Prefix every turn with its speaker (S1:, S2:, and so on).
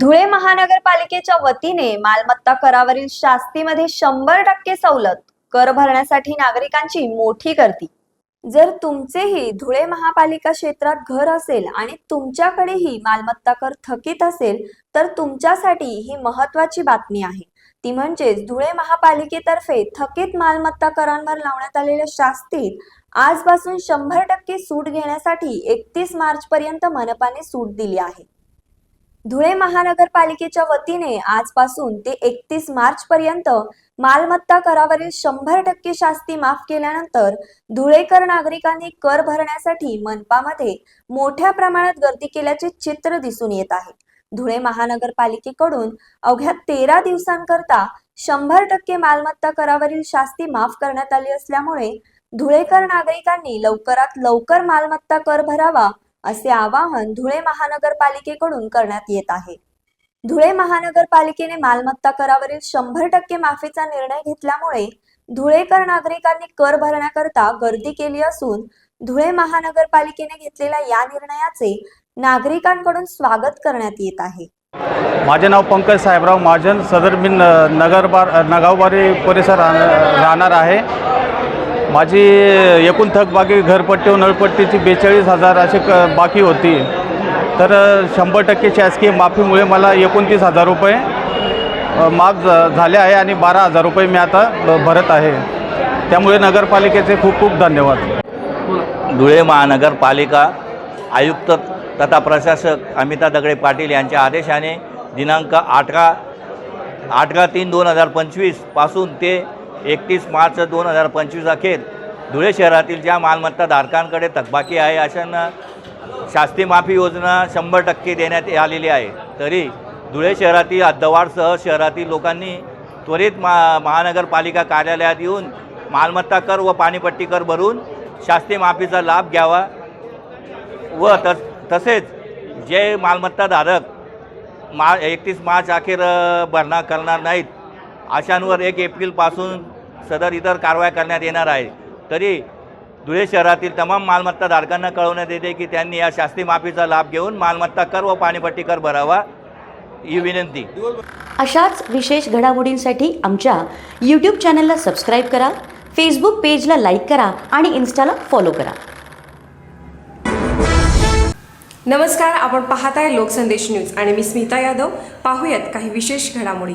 S1: धुळे महानगरपालिकेच्या वतीने मालमत्ता करावरील शास्तीमध्ये शंभर टक्के सवलत कर भरण्यासाठी नागरिकांची मोठी गर्दी. जर तुमचेही धुळे महापालिका क्षेत्रात घर असेल आणि तुमच्याकडेही मालमत्ता कर थकीत असेल तर तुमच्यासाठी ही महत्वाची बातमी आहे. ती म्हणजेच धुळे महापालिकेतर्फे थकीत मालमत्ता करांवर लावण्यात आलेल्या शास्तीत आजपासून शंभर टक्के सूट घेण्यासाठी एकतीस मार्च पर्यंत मनपाने सूट दिली आहे. धुळे महानगरपालिकेच्या वतीने आजपासून ते एकतीस मार्च पर्यंत मालमत्ता करावरील शंभर टक्के शास्ती माफ केल्यानंतर धुळेकर नागरिकांनी कर भरण्यासाठी मनपामध्ये मोठ्या प्रमाणात गर्दी केल्याचे चित्र दिसून येत आहे. धुळे महानगरपालिकेकडून अवघ्या तेरा दिवसांकरता शंभर टक्के मालमत्ता करावरील शास्ती माफ करण्यात आली असल्यामुळे धुळेकर नागरिकांनी लवकरात लवकर मालमत्ता कर भरावा असे आवाहन धुळे महानगरपालिकेकडून करण्यात येत आहे. धुळे महानगरपालिकेने मालमत्ता करावरील शंभर टक्के माफीचा निर्णय घेतल्यामुळे धुळेकर नागरिकांनी कर भरण्याकरता गर्दी केली असून धुळे महानगरपालिकेने घेतलेल्या या निर्णयाचे नागरिकांकडून स्वागत करण्यात येत आहे.
S2: माझे नाव पंकज साहेबराव महाजन सदर मी नगरबार नगावबारी परिसर राहणार आहे. माझी एकूण थकबाकी घरपट्टी व नळपट्टीची बेचाळीस हजार अशी क बाकी होती. तर शंभर टक्के शासकीय माफीमुळे मला एकोणतीस हजार रुपये माफ झाले आहे आणि बारा हजार रुपये मी आता भरत आहे. त्यामुळे नगरपालिकेचे खूप खूप धन्यवाद.
S3: धुळे महानगरपालिका आयुक्त तथा प्रशासक अमिता दगडे पाटील यांच्या आदेशाने दिनांक अठरा अठरा तीन दोन हजार पंचवीसपासून ते एकतीस मार्च दोन हजार पंचवीस अखेर धुळे शहरातील ज्या मालमत्ता धारकांकडे थकबाकी आहे अशांना शास्ती माफी योजना शंभर टक्के देण्यात आलेली आहे. तरी धुळे शहरातील हद्दवाढसह शहरातील लोकांनी त्वरित मा महानगरपालिका कार्यालयात येऊन मालमत्ता कर व पाणीपट्टी कर भरून शास्ती माफीचा लाभ घ्यावा व तस तसेच जे मालमत्ताधारक मा एकतीस मार्च अखेर भरणा करणार नाहीत अशांवर एक एप्रिलपासून सदर इतर कारवाया करण्यात येणार आहे. तरी धुळे शहरातील तमाम मालमत्ताधारकांना कळवण्यात येते की त्यांनी या शास्ती माफीचा लाभ घेऊन मालमत्ता कर व पाणीपट्टी कर भरावा ही विनंती.
S4: अशाच विशेष घडामोडींसाठी आमच्या यूट्यूब चॅनलला सबस्क्राईब करा फेसबुक पेजला लाईक करा आणि इन्स्टाला फॉलो करा.
S5: नमस्कार आपण पाहताय लोकसंदेश न्यूज आणि मी स्मिता यादव. पाहूयात काही विशेष घडामोडी.